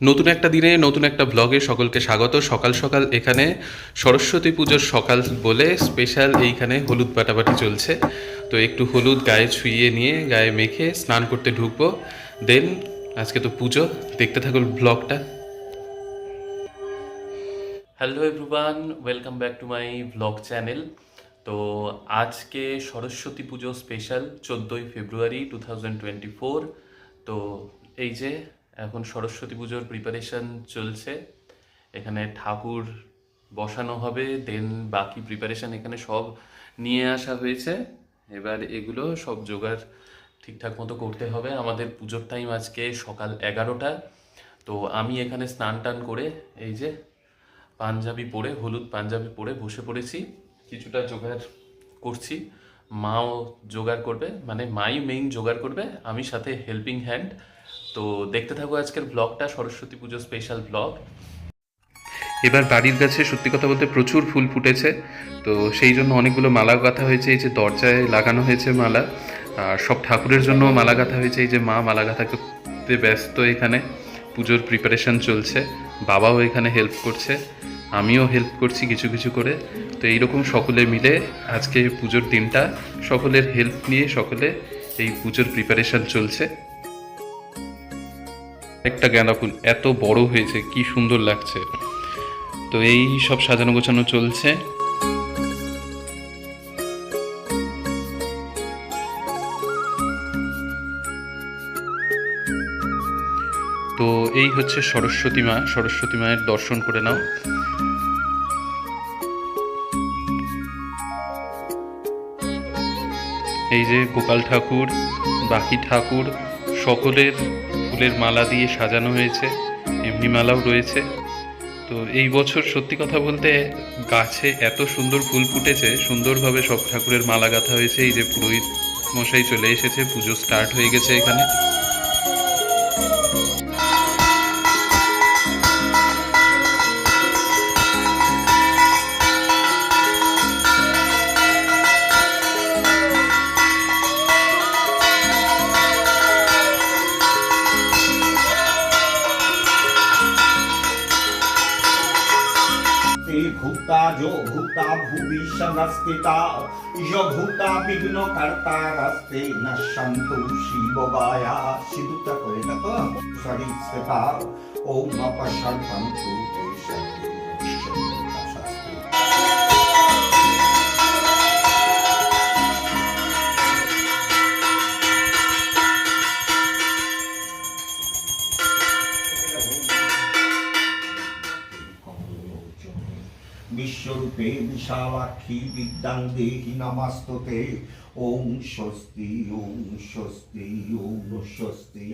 নতুন একটা দিনে, নতুন একটা ব্লগে সকলকে স্বাগত। সকাল সকাল এখানে সরস্বতী পুজোর সকাল বলে স্পেশাল এইখানে হলুদ বাটাবাটি চলছে। তো একটু হলুদ গায়ে ছুঁয়ে নিয়ে, গায়ে মেখে স্নান করতে ঢুকবো। দেন আজকে তো পুজো, দেখতে থাকুন ব্লগটা hello everyone welcome back to my blog channel তো আজকে সরস্বতী পুজো স্পেশাল চোদ্দোই February two thousand twenty four তো এই যে এখন সরস্বতী পুজোর প্রিপারেশন চলছে। এখানে ঠাকুর বসানো হবে দেন বাকি প্রিপারেশন এখানে সব নিয়ে আসা হয়েছে। এবার এগুলো সব জোগাড় ঠিকঠাক মতো করতে হবে। আমাদের পুজোর টাইম আজকে সকাল এগারোটা। তো আমি এখানে স্নান টান করে এই যে পাঞ্জাবি পরে, হলুদ পাঞ্জাবি পরে বসে পড়েছি। কিছুটা জোগাড় করছি। মাও জোগাড় করবে মানে মাই মেইন জোগাড় করবে। আমি সাথে হেল্পিং হ্যান্ড তো দেখতে থাকব আজকের ব্লগটা সরস্বতী পুজো স্পেশাল ব্লগ এবার বাড়ির কাছে সত্যি কথা বলতে প্রচুর ফুল ফুটেছে, তো সেই জন্য অনেকগুলো মালা গাঁথা হয়েছে, এই যে দরজায় লাগানো হয়েছে মালা, আর সব ঠাকুরের জন্য মালা গাঁথা হয়েছে, এই যে মা মালা গাঁথা করতে ব্যস্ত এখানে, পুজোর প্রিপারেশন চলছে, বাবাও এখানে হেল্প করছে, আমিও হেল্প করছি কিছু কিছু করে, তো এইরকম সকলে মিলে আজকে পুজোর দিনটা, সকলের হেল্প নিয়ে সকলে এই পুজোর প্রিপারেশন চলছে। একটা গাঁদা ফুল এত বড় হয়েছে, কি সুন্দর লাগছে। তো এই সব সাজানো গোছানো চলছে। তো এই হচ্ছে সরস্বতী মা, সরস্বতী মায়ের দর্শন করে নাও। এই যে গোপাল ঠাকুর, বাকি ঠাকুর সকলের ফুলের মালা দিয়ে সাজানো হয়েছে, এমনি মালাও রয়েছে। তো এই বছর সত্যি কথা বলতে গাছে এত সুন্দর ফুল ফুটেছে, সুন্দরভাবে সব ঠাকুরের মালা গাঁথা হয়েছে। এই যে পুরোহিত মশাই চলে এসেছে, পুজো স্টার্ট হয়ে গেছে এখানে। भूता जो भूता भुवि संस्थिता यो भूता विघ्न कर्ता रस्ते न सन्तु शिवबाया সিদ্ধটা করে এটা তো সরি সেটা ওম অপসর্পন্তু বিশ্বরূপে বিশালাক্ষী বিদ্যাং দেহি নামাস্ততে। ওম স্বস্তি ওম স্বস্তি ওম স্বস্তি।